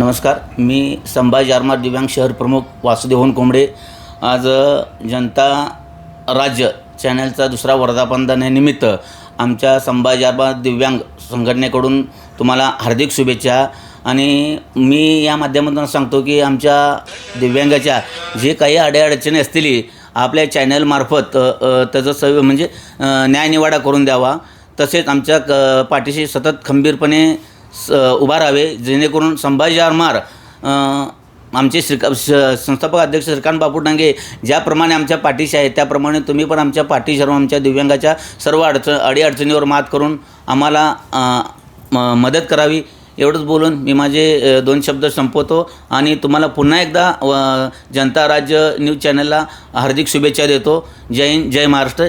नमस्कार मी संभाजी आरमार दिव्यांग शहर प्रमुख वासुदेवन कोंबडे. आज जनता राज्य चॅनलचा दुसरा वर्धापन दिनानिमित्त आमच्या संभाजी आरमार दिव्यांग संघटनेकडून तुम्हाला हार्दिक शुभेच्छा. आणि मी या माध्यमातून सांगतो की आमच्या दिव्यांगाच्या जे काही अडीअडचणी असतील आपल्या चॅनलमार्फत त्याचं सव म्हणजे न्यायनिवाडा करून द्यावा. तसेच आमच्या क पाठीशी सतत खंबीरपणे स उभा राहावे जेणेकरून संभाजी आरमार आमचे श्रीका श संस्थापक अध्यक्ष श्रीकांत बापू डांगे ज्याप्रमाणे आमच्या पाठीशी आहे त्याप्रमाणे तुम्ही पण आमच्या पाठीशी राहून आमच्या दिव्यांगाच्या सर्व अडचण अडीअडचणीवर मात करून आम्हाला म मदत करावी. एवढंच बोलून मी माझे दोन शब्द संपवतो आणि तुम्हाला पुन्हा एकदा जनता राज्य न्यूज चॅनलला हार्दिक शुभेच्छा देतो. जय हिंद जय महाराष्ट्र.